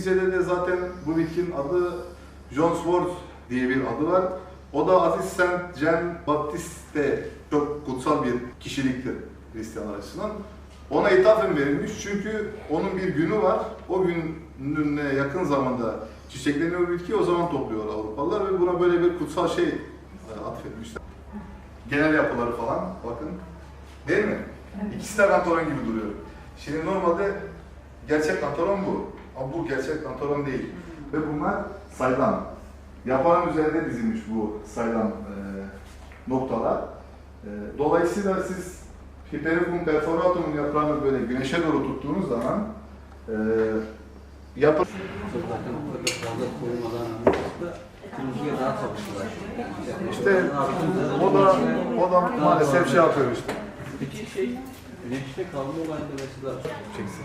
İngilizce'de de zaten bu bitkinin adı John Sworth diye bir adı var. O da Aziz Saint Jean Baptiste çok kutsal bir kişiliktir Hristiyanlar açısından. Ona ithafen verilmiş çünkü onun bir günü var. O gününe yakın zamanda çiçekleniyor bitki. O zaman topluyor Avrupalılar ve buna böyle bir kutsal şey e, atfetmişler. Genel yapıları falan bakın. Değil mi? İkisi de kantaron gibi duruyor. Şimdi normalde gerçek kantaron bu. Ama bu gerçek kantaron değil. Ve bunlar saydam. Yaprağın üzerinde dizilmiş bu saydam e, noktalar. E, dolayısıyla siz Hypericum perforatum'un yaprağını böyle güneşe doğru tuttuğunuz zaman e, yapı Zaten o kadar fazla korumadan anlamda kırmızıya daha çalıştılar. işte o da o da maalesef şey yapıyor işte. Peki şey, güneşte kalma olayında mesela Çeksin.